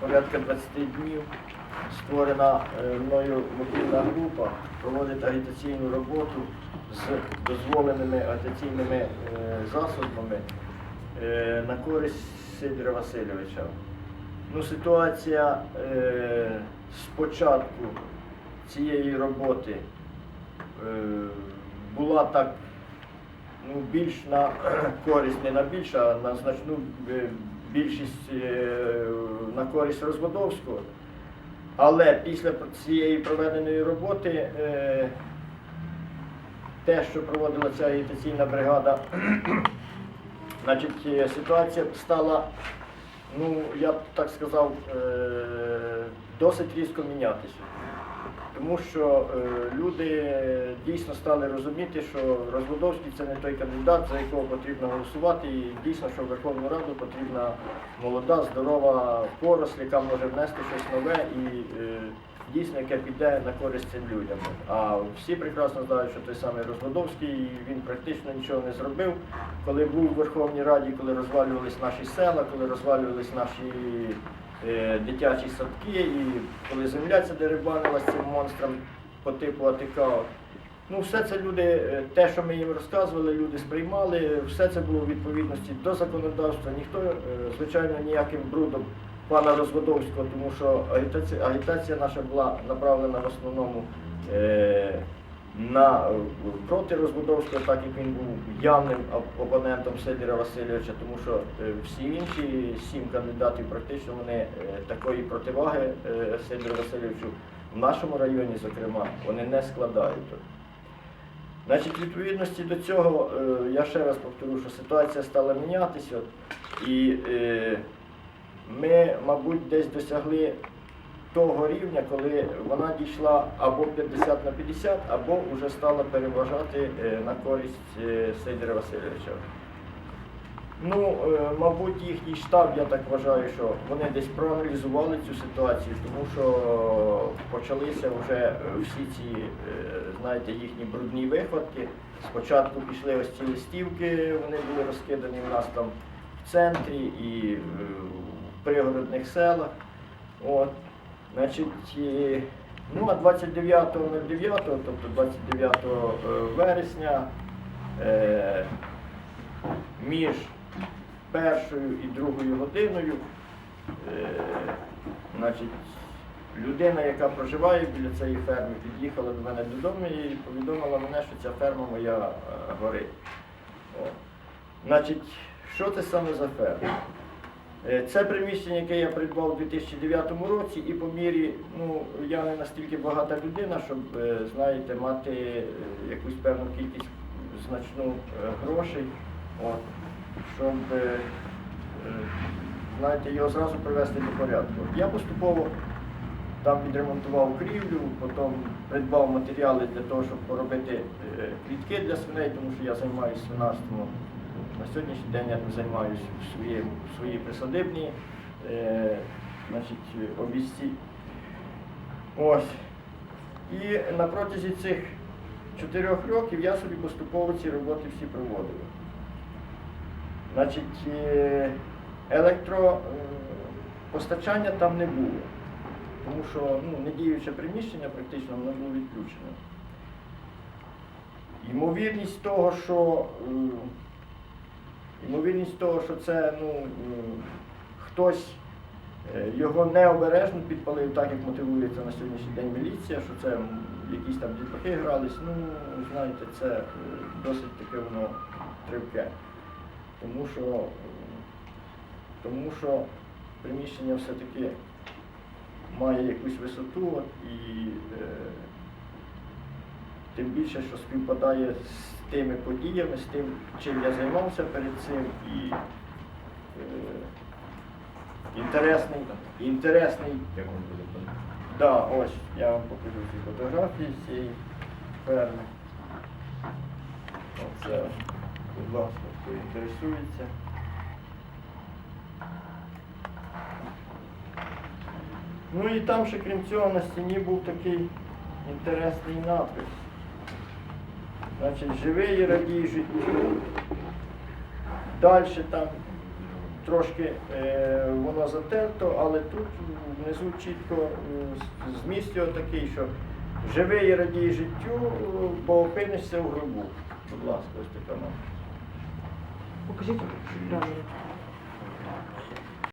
порядка 20 днів створена е, мною мобільна група, проводить агітаційну роботу з дозволеними агітаційними е, засобами е, на користь Сидора Васильовича. Ну, ситуація е, спочатку цієї роботи була так ну, більш на користь, не на більш, а на значну більшість на користь Розводовського. Але після цієї проведеної роботи е, те, що проводила ця агітаційна бригада, значить, е, ситуація стала, ну, я б так сказав, е, досить різко мінятися. Тому що е, люди дійсно стали розуміти, що Розводовський це не той кандидат, за якого потрібно голосувати, і дійсно, що в Верховну Раду потрібна молода, здорова поросль, яка може внести щось нове і е, дійсно, яке піде на користь цим людям. А всі прекрасно знають, що той самий Розводовський він практично нічого не зробив. Коли був у Верховній Раді, коли розвалювались наші села, коли розвалювались наші дитячі садки, і коли земля ця дерибанилась цим монстрам по типу АТК. Ну, все це люди, е, те, що ми їм розказували, люди сприймали, все це було у відповідності до законодавства. Ніхто, е, звичайно, ніяким брудом пана Розводовського, тому що агітація, агітація наша була направлена в основному е, на е, проти Розводовського, так як він був явним опонентом Сидора Васильовича, тому що е, всі інші сім кандидатів практично вони е, такої противаги Сидору Васильовичу в нашому районі, зокрема, вони не складають. Значить, відповідності до цього, я ще раз повторю, що ситуація стала мінятися, і ми, мабуть, десь досягли того рівня, коли вона дійшла або 50 на 50, або вже стала переважати е, на користь е, Сидора Васильовича. Ну, е, мабуть, їхній штаб, я так вважаю, що вони десь проаналізували цю ситуацію, тому що почалися вже всі ці, знаєте, їхні брудні вихватки. Спочатку пішли ось ці листівки, вони були розкидані в нас там в центрі і в пригородних селах. От. Значить, е, ну а 29.09, тобто 29 вересня, е, між першою і другою годиною, е, значить, людина, яка проживає біля цієї ферми, під'їхала до мене додому і повідомила мене, що ця ферма моя е, горить. Значить, що це саме за ферма? Е, Це приміщення, яке я придбав у 2009 році, і по мірі, ну, я не настільки багата людина, щоб, е, знаєте, мати е, якусь певну кількість значну грошей, от, щоб, знаєте, його зразу привести до порядку. Я поступово там відремонтував крівлю, потім придбав матеріали для того, щоб поробити клітки для свиней, тому що я займаюся свинарством. На сьогоднішній день я займаюся в своїй, в своїй присадибній е, значить, обіцці. Ось. І на протязі цих чотирьох років я собі поступово ці роботи всі проводив. Значить, е, електропостачання там не було, тому що ну, недіюче приміщення практично воно було відключено. Ймовірність того, що е, Ймовірність того, що це ну, хтось е, його необережно підпалив, так як мотивується на сьогоднішній день міліція, що це якісь там дітлахи грались, ну, знаєте, це е, досить таке воно тривке. Тому що, е, тому що приміщення все-таки має якусь висоту і тим більше, що співпадає з тими подіями, з тим, чим я займався перед цим, і е, інтересний, інтересний, Як він буде? да, ось я вам покажу ці фотографії цієї ферми. Оце, будь ласка, хто інтересується. Ну і там ще крім цього на стіні був такий інтересний напис. Значить, живий і радій життю. Далі там трошки е, воно затерто, але тут внизу чітко е, зміст його такий, що живий і радій життю, бо опинишся в гробу. Будь ласка, ось така мама. Покажіть правильно.